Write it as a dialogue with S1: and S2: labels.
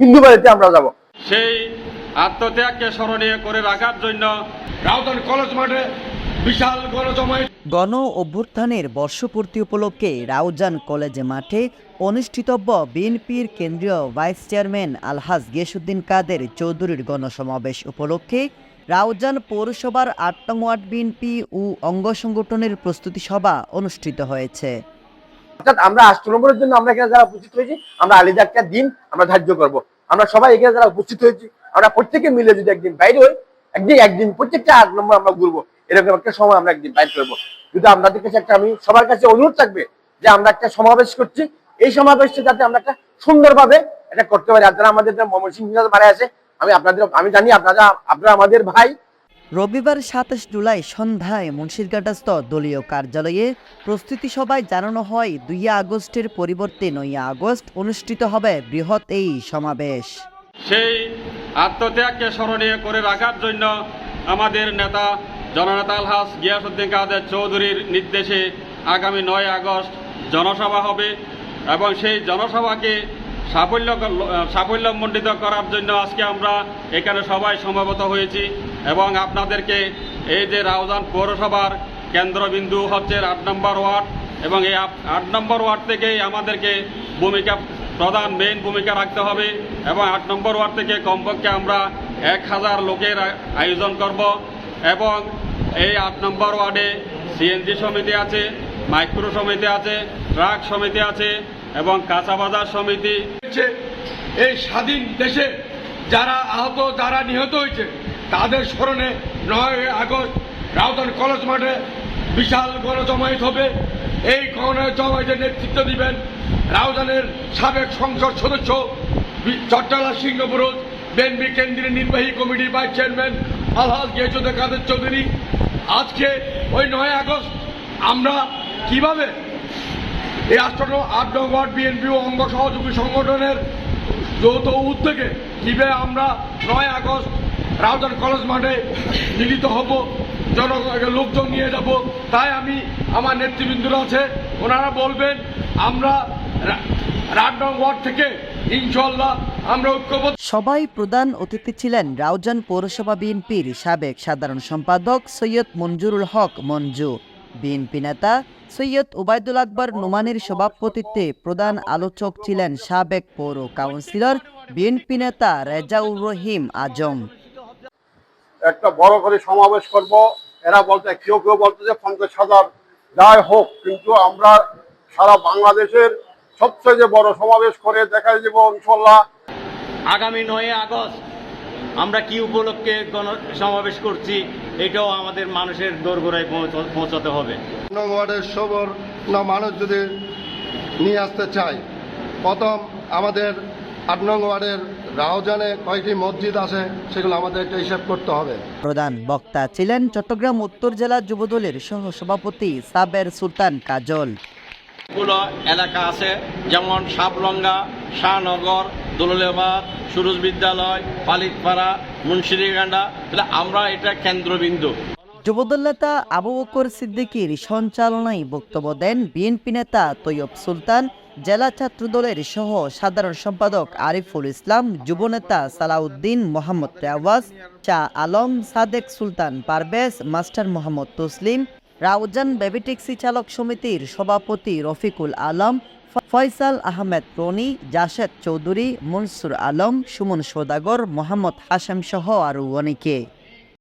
S1: হিন্দু বাড়িতে আমরা যাব।
S2: সেই আত্মত্যাগকে স্মরণীয় করে রাখার জন্য রাউতন কলেজ মাঠে বিশাল গণজমায়েত
S3: গণ অভ্যুত্থানের বর্ষপূর্তি উপলক্ষে রাউজান কলেজ মাঠে অনুষ্ঠিতব্য বিএনপির কেন্দ্রীয় ভাইস চেয়ারম্যান আলহাজ গিয়াসুদ্দিন কাদের চৌধুরীর গণসমাবেশ উপলক্ষে রাউজান পৌরসভার আট নং ওয়ার্ড বিএনপি ও অঙ্গ সংগঠনের প্রস্তুতি সভা অনুষ্ঠিত হয়েছে।
S1: অর্থাৎ আমরা আষ্ট নম্বরের জন্য আমরা এখানে যারা উপস্থিত হয়েছি, আমরা আলাদা একটা দিন আমরা ধার্য করব। আমরা সবাই এখানে যারা উপস্থিত হয়েছি, আমরা প্রত্যেকে মিলে যদি একদিন বাইরে হই, একদিন একদিন, প্রত্যেকটা আট নম্বর আমরা ঘুরবো। এরকম একটা সময় আমরা একদিন বাইর করব। কিন্তু আপনাদের কাছে একটা, আমি সবার কাছে অনুরোধ থাকবে যে আমরা একটা সমাবেশ করছি। এই সমাবেশটা যাতে আমরা একটা সুন্দরভাবে এটা করতে পারি। আপনারা আমাদের ময়মনসিংহ মারা আছে, আমি আপনাদের, আমি জানি আপনারা আপনারা আমাদের ভাই
S3: রবিবার সাতাশ জুলাই সন্ধ্যায় মুন্সিরঘাটস্থ দলীয় কার্যালয়ে প্রস্তুতি সভায় জানানো হয়, দুই আগস্টের পরিবর্তে নয় আগস্ট অনুষ্ঠিত হবে বৃহৎ এই সমাবেশ।
S2: সেই আত্মত্যাগকে স্মরণীয় করে রাখার জন্য আমাদের নেতা জননেতা আলহাস গিয়াসুদ্দিন কাদের চৌধুরীর নির্দেশে আগামী নয় আগস্ট জনসভা হবে এবং সেই জনসভাকে সাফল্য সাফল্যমণ্ডিত করার জন্য আজকে আমরা এখানে সবাই সমবেত হয়েছি এবং আপনাদেরকে এই যে রাউজান পৌরসভার কেন্দ্রবিন্দু হচ্ছে আট নম্বর ওয়ার্ড এবং এই আট- নম্বর ওয়ার্ড থেকেই আমাদেরকে ভূমিকা প্রধান মেইন ভূমিকা রাখতে হবে এবং আট নম্বর ওয়ার্ড থেকে কমপক্ষে আমরা এক হাজার লোকের আয়োজন করব এবং এই আট নম্বর ওয়ার্ডে সিএনজি সমিতি আছে, মাইক্রো সমিতি আছে, ট্রাক সমিতি আছে এবং কাঁচা বাজার সমিতি
S4: এই স্বাধীন দেশে যারা আহত, যারা নিহত হয়েছে, তাদের স্মরণে নয় আগস্ট রাউতন কলেজ মাঠে বিশাল গণজমায়েত হবে। এই গণজমায়েতের নেতৃত্ব দিবেন রাউজানের সাবেক সংসদ সদস্য চট্টলা সিংহপুরুষ বিএনপি কেন্দ্রীয় নির্বাহী কমিটির ভাইস চেয়ারম্যান আলহাজ গিয়াসুদ্দিন কাদের চৌধুরী। আজকে ওই নয় আগস্ট আমরা কীভাবে এই আষ্টম আট নং ওয়ার্ড বিএনপি ও অঙ্গ সহযোগী সংগঠনের যৌথ উদ্যোগে কীভাবে আমরা নয় আগস্ট রাউজান কলেজ মাঠে মিলিত হব। জন লোকজন নিয়ে যাব। তাই আমি আমার নেতৃবৃন্দরা আছে, ওনারা বলবেন, আমরা থেকে ইনশাল্লাহ আমরা
S3: সবাই প্রধান অতিথি ছিলেন রাউজান পৌরসভা বিএনপির সাবেক সাধারণ সম্পাদক সৈয়দ মঞ্জুরুল হক মঞ্জু। বিএনপি নেতা সৈয়দ ওবায়দুল আকবর নোমানের সভাপতিত্বে প্রধান আলোচক ছিলেন সাবেক পৌর কাউন্সিলর বিএনপি নেতা রেজাউর রহিম আজম।
S5: একটা বড় করে সমাবেশ করব। এরা বলতে কেউ কেউ বলতে যে পঞ্চাশ হাজার যাই হোক কিন্তু আমরা সারা বাংলাদেশের সবচেয়ে যে বড় সমাবেশ করে দেখাই দেবো ইনশাল্লাহ।
S6: আগামী নয় আগস্ট আমরা কি উপলক্ষে গণ সমাবেশ করছি এটাও আমাদের মানুষের দোরগোড়ায় পৌঁছ- পৌঁছাতে হবে।
S7: নং ওয়ার্ডের সবর না মানুষ যদি নিয়ে আসতে চায়। প্রথম আমাদের আট নং ওয়ার্ডের রাউজানে কয়টি মসজিদ আছে সেগুলো আমাদের একটা হিসাব করতে হবে।
S3: প্রধান বক্তা ছিলেন চট্টগ্রাম উত্তর জেলা যুবদলের সহ সভাপতি সাবের সুলতান কাজল।
S6: এলাকা আছে যেমন সাবলঙ্গা শাহনগর দোলেবাদ সুরজ বিদ্যালয় পালিতপাড়া মুন্সিরিগান্ডা, তাহলে আমরা এটা কেন্দ্রবিন্দু।
S3: যুবদল নেতা আবু বকর সিদ্দিকীর সঞ্চালনায় বক্তব্য দেন বিএনপি নেতা তৈয়ব সুলতান, জেলা ছাত্রদলের সহ সাধারণ সম্পাদক Ariful Islam যুবনেতা Salauddin Mohammad Rewaz Shah Alam, Sadek Sultan Parvez, master Mohammad Taslim, Raozan baby taxi চালক সমিতির সভাপতি রফিকুল আলম ফয়সাল আহমেদ রনি জাসেদ চৌধুরী মনসুর আলম সুমন সৌদাগর মোহাম্মদ হাসেম সহ আরও অনেকে।